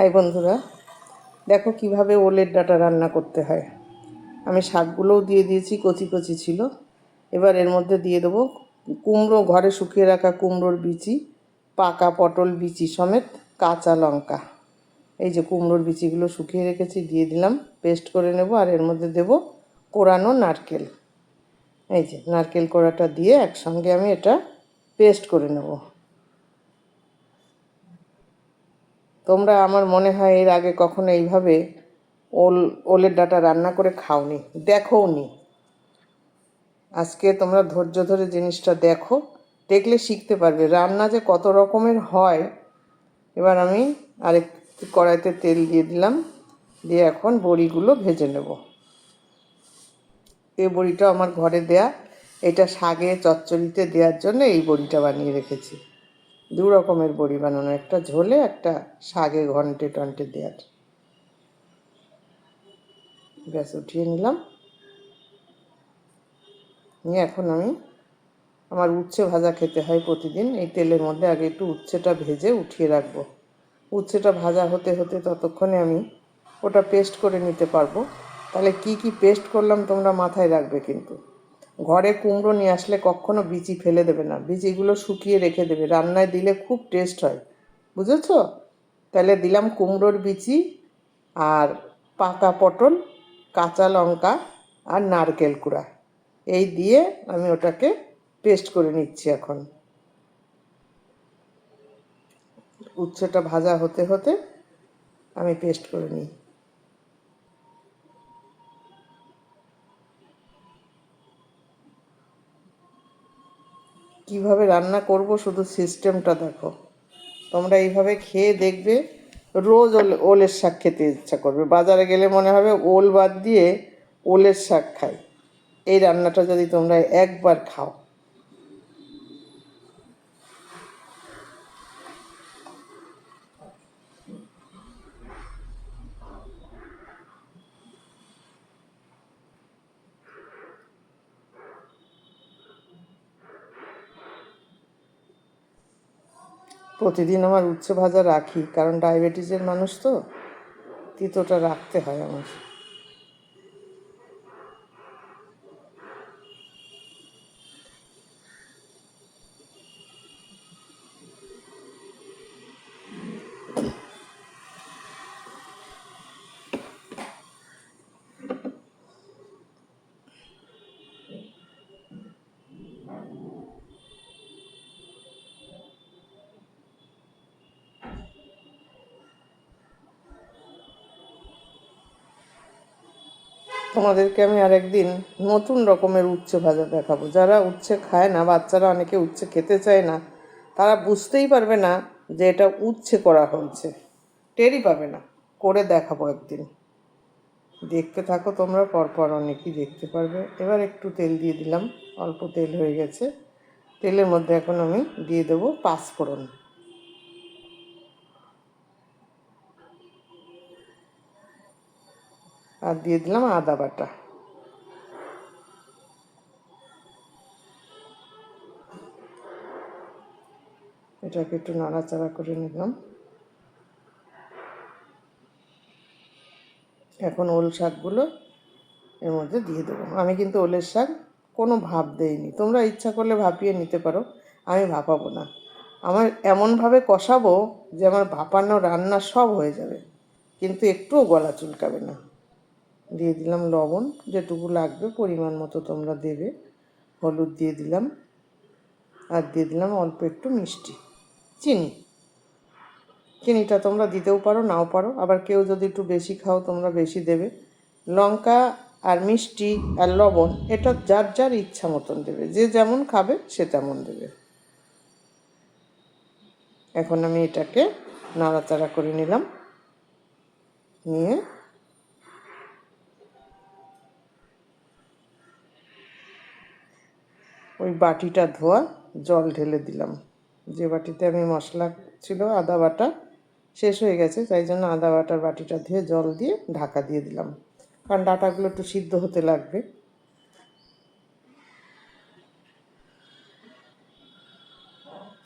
High বন্ধুরা, দেখো কীভাবে ওলের ডাটা রান্না করতে হয়। আমি শাকগুলোও দিয়ে দিয়েছি, কচি কচি ছিল। এবার এর মধ্যে দিয়ে দেবো কুমড়ো, ঘরে শুকিয়ে রাখা কুমড়োর বিচি, পাকা পটল বিচি সমেত কাঁচা লঙ্কা। এই যে কুমড়োর বিচিগুলো শুকিয়ে রেখেছি, দিয়ে দিলাম, পেস্ট করে নেব আর এর মধ্যে দেব কোরানো নারকেল। এই যে নারকেল কোড়াটা দিয়ে একসঙ্গে আমি এটা পেস্ট করে নেব। তোমরা আমার মনে হয় এর আগে কখনো এইভাবে ওল, ওলের ডাটা রান্না করে খাওনি দেখোও নি আজকে তোমরা ধৈর্য ধরে জিনিসটা দেখো, দেখলে শিখতে পারবে। রান্না যে কত রকমের হয়, এবার আমি আরেক কড়াইতে তেল দিয়ে দিলাম, দিয়ে এখন বড়িগুলো ভেজে নেব। এই বড়িটা আমার ঘরে দেয়া, এটা শাগে চচ্চড়িতে দেওয়ার জন্য এই বড়িটা বানিয়ে রেখেছি। দু রকমের বড়ি বানানো, একটা ঝোলে, একটা শাগে ঘন্টে টন্টে দেওয়ার গ্যাস উঠিয়ে নিলাম। নিয়ে এখন আমি আমার উচ্ছে ভাজা খেতে হয় প্রতিদিন। এই তেলের মধ্যে আগে একটু উচ্ছেটা ভেজে উঠিয়ে রাখব। উচ্ছেটা ভাজা হতে হতে ততক্ষণে আমি ওটা পেস্ট করে নিতে পারব। তাহলে কি কি পেস্ট করলাম তোমরা মাথায় রাখবে কিন্তু। ঘরে কুমড়ো নিয়ে আসলে কখনো বিচি ফেলে দেবে না। বিচিগুলো শুকিয়ে রেখে দেবে। রান্নায় দিলে খুব টেস্ট হয়। বুঝেছ? তাহলে দিলাম কুমড়োর বিচি আর পাকা পটল, কাঁচা লঙ্কা আর নারকেল কুড়া। এই দিয়ে আমি ওটাকে পেস্ট করে নিচ্ছি এখন। উচ্ছেটা ভাজা হতে হতে আমি পেস্ট করে নিই। কীভাবে রান্না করব শুধু সিস্টেমটা দেখো। তোমরা এইভাবে খেয়ে দেখবে, রোজ ওল, ওলের শাক খেতে ইচ্ছা করবে। বাজারে গেলে মনে হবে ওল বাদ দিয়ে ওলের শাক খাই। এই রান্নাটা যদি তোমরা একবার খাও প্রতিদিন আমার উচ্ছে ভাজা রাখি কারণ ডায়াবেটিসের মানুষ তো তিতোটা রাখতে হয় আমার। তোমাদেরকে আমি আরেকদিন নতুন রকমের উচ্ছে ভাজা দেখাবো। যারা উচ্ছে খায় না, বাচ্চারা অনেকে উচ্ছে খেতে চায় না, তারা বুঝতেই পারবে না যে এটা উচ্ছে করা হয়েছে টেরই পাবে না। করে দেখাবো একদিন। দেখতে থাকো তোমরা, পরপর অনেকেই দেখতে পারবে। এবার একটু তেল দিয়ে দিলাম। অল্প তেল হয়ে গেছে। তেলের মধ্যে এখন আমি দিয়ে দেবো পাঁচফোড়ন। আর দিয়ে দিলাম আদা বাটা। এটাকে একটু নাড়াচাড়া করে নিলাম। এখন ওল শাকগুলো এর মধ্যে দিয়ে দেবো। আমি কিন্তু ওলের শাক কোনো ভাব দেইনি। তোমরা ইচ্ছা করলে ভাপিয়ে নিতে পারো, আমি ভাপাবো না। আমার এমনভাবে কষাবো যে আমার ভাপানো রান্না সব হয়ে যাবে, কিন্তু একটুও গলা চুলকাবে না। দিয়ে দিলাম লবণ, যেটুকু লাগবে পরিমাণ মতো তোমরা দেবে। হলুদ দিয়ে দিলাম আর দিয়ে দিলাম অল্প একটু মিষ্টি, চিনি। চিনিটা তোমরা দিতেও পারো, নাও পারো। আবার কেউ যদি একটু বেশি খাও, তোমরা বেশি দেবে। লঙ্কা আর মিষ্টি আর লবণ, এটা যার যার ইচ্ছা মতন দেবে। যে যেমন খাবে, সে তেমন দেবে। এখন আমি এটাকে নাড়াচাড়া করে নিলাম। নিয়ে ওই বাটিটা ধোয়া, জল ঢেলে দিলাম। যে বাটিতে আমি মশলা ছিল, আদা বাটা, শেষ হয়ে গেছে, তাই জন্য আদা বাটার বাটিটা ধুয়ে জল দিয়ে ঢাকা দিয়ে দিলাম। কারণ ডাটাগুলো একটু সিদ্ধ হতে লাগবে।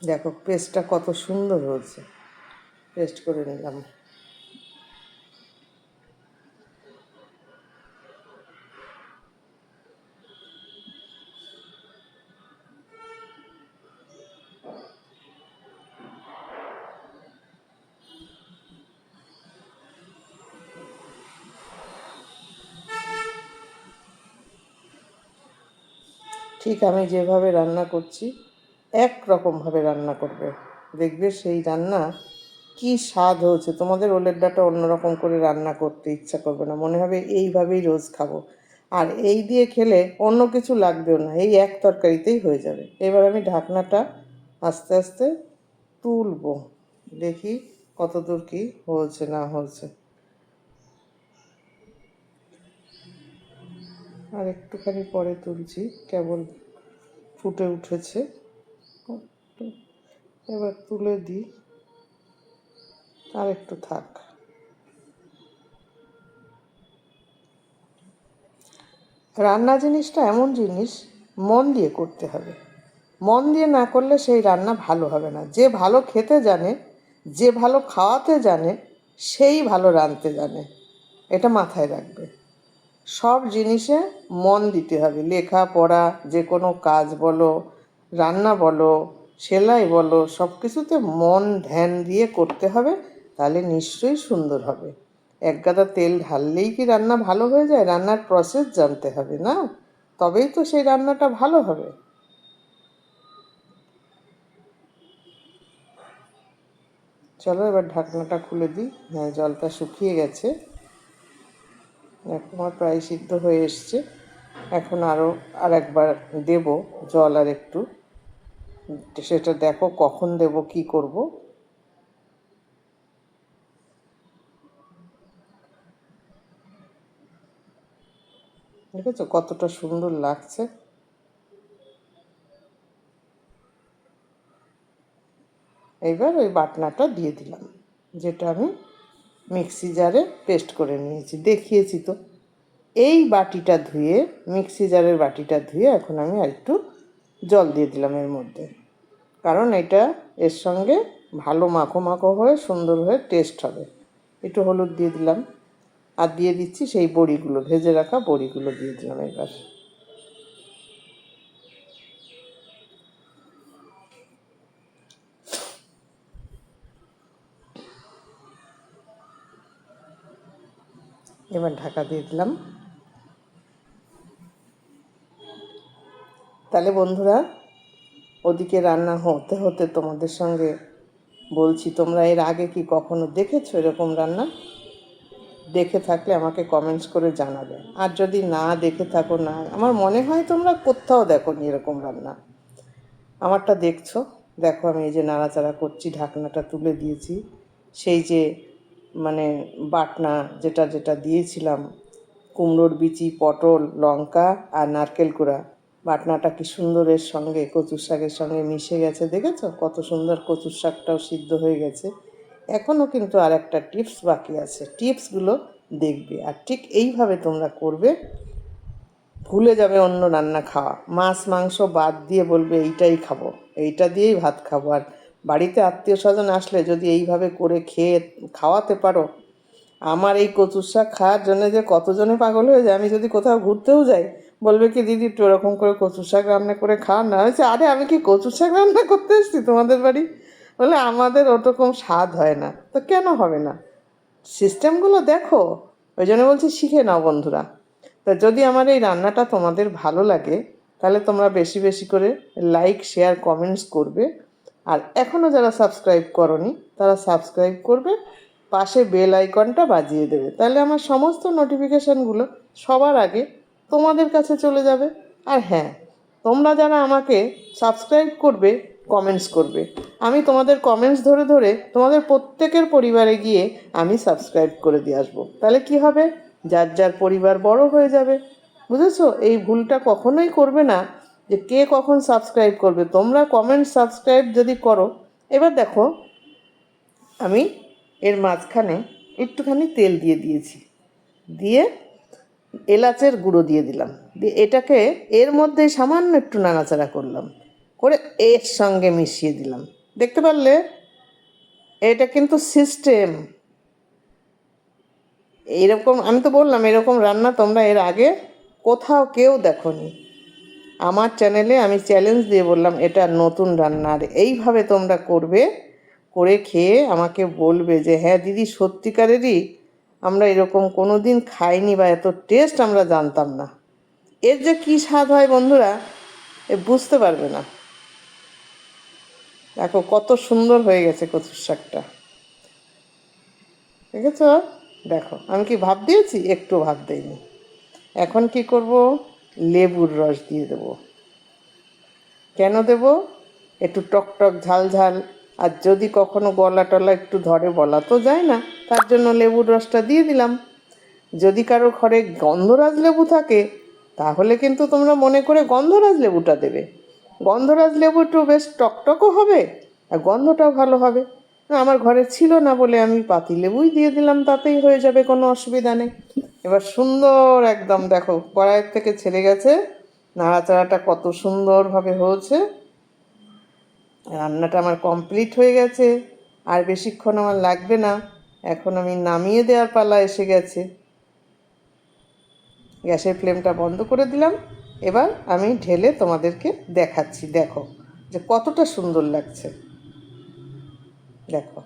দেখো পেস্টটা কত সুন্দর হয়েছে। পেস্ট করে নিলাম। ঠিক আমি যেভাবে রান্না করছি এক রকমভাবে রান্না করবে। দেখবে সেই রান্না কি স্বাদ হয়েছে। তোমাদের ওলের ডাটা অন্যরকম করে রান্না করতে ইচ্ছা করবে না। মনে হবে এইভাবেই রোজ খাব। আর এই দিয়ে খেলে অন্য কিছু লাগবেও না। এই এক তরকারিতেই হয়ে যাবে। এবার আমি ঢাকনাটা আস্তে আস্তে তুলবো। দেখি কতদূর কি হয়েছে, না হয়েছে। আর একটুখানি পরে তুলছি, কেবল ফুটে উঠেছে। এবার তুলে দিই, আর একটু থাক। রান্না জিনিসটা এমন জিনিস, মন দিয়ে করতে হবে। মন দিয়ে না করলে সেই রান্না ভালো হবে না। যে ভালো খেতে জানে, যে ভালো খাওয়াতে জানে, সেই ভালো রাঁধতে জানে। এটা মাথায় রাখবে। সব জিনিসে মন দিতে হবে। লেখা, পড়া, যে কোনো কাজ বলো, রান্না বলো, সেলাই বলো, সব কিছুতে মন ধ্যান দিয়ে করতে হবে, তাহলে নিশ্চয়ই সুন্দর হবে। এক গাদা তেল ঢাললেই কি রান্না ভালো হয়ে যায়? রান্নার প্রসেস জানতে হবে না? তবেই তো সেই রান্নাটা ভালো হবে। চলো এবার ঢাকনাটা খুলে দিই হ্যাঁ জলটা শুকিয়ে গেছে। এখন আমার প্রায় সিদ্ধ হয়ে এসছে। এখন আরও আর একবার দেব জল আর একটু। সেটা দেখো কখন দেব, কি করব। দেখেছ কতটা সুন্দর লাগছে। এবার ওই বাটনাটা দিয়ে দিলাম, যেটা আমি মিক্সি জারে পেস্ট করে নিয়েছি। দেখিয়েছি তো। এই বাটিটা ধুয়ে, মিক্সি জারের বাটিটা ধুয়ে এখন আমি একটু জল দিয়ে দিলাম এর মধ্যে। কারণ এটা এর সঙ্গে ভালো মাখো মাখো হয়ে, সুন্দর হয়ে টেস্ট হবে। একটু হলুদ দিয়ে দিলাম। আর দিয়ে দিচ্ছি সেই বড়িগুলো, ভেজে রাখা বড়িগুলো দিয়ে দিলাম এবার। এবার ঢাকা দিয়ে দিলাম। তাহলে বন্ধুরা, ওদিকে রান্না হতে হতে তোমাদের সঙ্গে বলছি, তোমরা এর আগে কি কখনো দেখেছ এরকম রান্না? দেখে থাকলে আমাকে কমেন্টস করে জানাবে। আর যদি না দেখে থাকো না, আমার মনে হয় তোমরা কোথাও দেখো নি এরকম রান্না। আমারটা দেখছ। দেখো আমি এই যে নাড়াচাড়া করছি, ঢাকনাটা তুলে দিয়েছি। সেই যে মানে বাটনা যেটা যেটা দিয়েছিলাম, কুমড়োর বিচি, পটল, লঙ্কা আর নারকেল কুড়া। বাটনাটা কি সুন্দরের সঙ্গে, কচুর শাকের সঙ্গে মিশে গেছে, দেখেছ? কত সুন্দর কচুর শাকটাও সিদ্ধ হয়ে গেছে। এখনও কিন্তু আর একটা টিপস বাকি আছে। টিপসগুলো দেখবে। আর ঠিক এইভাবে তোমরা করবে, ভুলে যাবে অন্য রান্না খাওয়া। মাছ, মাংস বাদ দিয়ে বলবে, এইটাই খাব। এইটা দিয়েই ভাত খাব। আর বাড়িতে আত্মীয় স্বজন আসলে যদি এইভাবে করে খেয়ে খাওয়াতে পারো, আমার এই কচুর শাক খাওয়ার জন্য যে কতজনে পাগল হয়ে যায়, আমি যদি কোথাও ঘুরতেও যাই, বলবে কি, দিদি, একটু ওরকম করে কচুর শাক রান্না করে খাওয়ান না। হয়েছে আরে, আমি কি কচুর শাক রান্না করতে এসেছি তোমাদের বাড়ি? বলে, আমাদের ওরকম স্বাদ হয় না। তো কেন হবে না? সিস্টেমগুলো দেখো। ওই জন্য বলছি, শিখে নাও বন্ধুরা। তা যদি আমার এই রান্নাটা তোমাদের ভালো লাগে, তাহলে তোমরা বেশি বেশি করে লাইক, শেয়ার, কমেন্টস করবে। আর এখনও যারা সাবস্ক্রাইব করনি, তারা সাবস্ক্রাইব করবে, পাশে বেল আইকনটা বাজিয়ে দেবে। তাহলে আমার সমস্ত নোটিফিকেশানগুলো সবার আগে তোমাদের কাছে চলে যাবে। আর হ্যাঁ তোমরা যারা আমাকে সাবস্ক্রাইব করবে কমেন্টস করবে, আমি তোমাদের কমেন্টস ধরে ধরে তোমাদের প্রত্যেকের পরিবারে গিয়ে আমি সাবস্ক্রাইব করে দিয়ে আসব। তাহলে কি হবে? যার যার পরিবার বড় হয়ে যাবে। বুঝেছ? এই ভুলটা কখনোই করবে না। যে কে কখন সাবস্ক্রাইব করবে? তোমরা কমেন্ট সাবস্ক্রাইব যদি করো, এবার দেখো আমি এর মাঝখানে একটুখানি তেল দিয়ে দিয়েছি। দিয়ে এলাচের গুঁড়ো দিয়ে দিলাম। দিয়ে এটাকে এর মধ্যে সামান্য একটু নাড়াচাড়া করলাম। করে এর সঙ্গে মিশিয়ে দিলাম। দেখতে পারলে? এটা কিন্তু সিস্টেম এইরকম, আমি তো বললাম, এরকম রান্না তোমরা এর আগে কোথাও কেউ দেখনি। আমার চ্যানেলে আমি চ্যালেঞ্জ দিয়ে বললাম, এটা নতুন রান্না। আর এইভাবে তোমরা করবে, করে খেয়ে আমাকে বলবে যে হ্যাঁ দিদি, সত্যিকারেরই আমরা এরকম কোনো দিন খাইনি বা এত টেস্ট আমরা জানতাম না। এর যে কী স্বাদ হয় বন্ধুরা, এ বুঝতে পারবে না। দেখো কত সুন্দর হয়ে গেছে কচুর শাকটা। দেখেছ? দেখো, আমি কি ভাব দিয়েছি? একটু ভাব দিইনি। এখন কি করব? লেবুর রস দিয়ে দেব। কেন দেব? একটু টক টক, ঝাল ঝাল। আর যদি কখনো গলা টলা একটু ধরে, বলা তো যায় না। তার জন্য লেবুর রসটা দিয়ে দিলাম। যদি কারও ঘরে গন্ধরাজ লেবু থাকে, তাহলে কিন্তু তোমরা মনে করে গন্ধরাজ লেবুটা দেবে। গন্ধরাজ লেবু একটু বেশ টকটকও হবে, আর গন্ধটাও ভালো হবে। আমার ঘরে ছিল না বলে আমি পাতি লেবুই দিয়ে দিলাম, তাতেই হয়ে যাবে কোনো অসুবিধা নেই। এবার সুন্দর একদম দেখো কড়াইয়ের থেকে ছেড়ে গেছে। নাড়াচাড়াটা কত সুন্দরভাবে হয়েছে। রান্নাটা আমার কমপ্লিট হয়ে গেছে। আর বেশিক্ষণ আমার লাগবে না। এখন আমি নামিয়ে দেওয়ার পালা এসে গেছে। গ্যাসের ফ্লেমটা বন্ধ করে দিলাম। এবার আমি ঢেলে তোমাদেরকে দেখাচ্ছি। দেখো যে কতটা সুন্দর লাগছে। দেখো।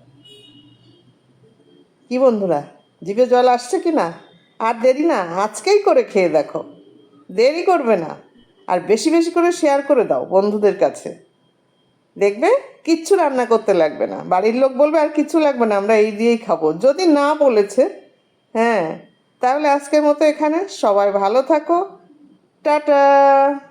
কি বন্ধুরা, জিভে জল আসছে কি না আর দেরি না, আজকেই করে খেয়ে দেখো। দেরি করবে না। আর বেশি বেশি করে শেয়ার করে দাও বন্ধুদের কাছে। দেখবে কিচ্ছু রান্না করতে লাগবে না। বাড়ির লোক বলবে, আর কিচ্ছু লাগবে না, আমরা এই দিয়েই খাব। যদি না বলেছে হ্যাঁ তাহলে আজকের মতো এখানে। সবাই ভালো থাকো। টাটা!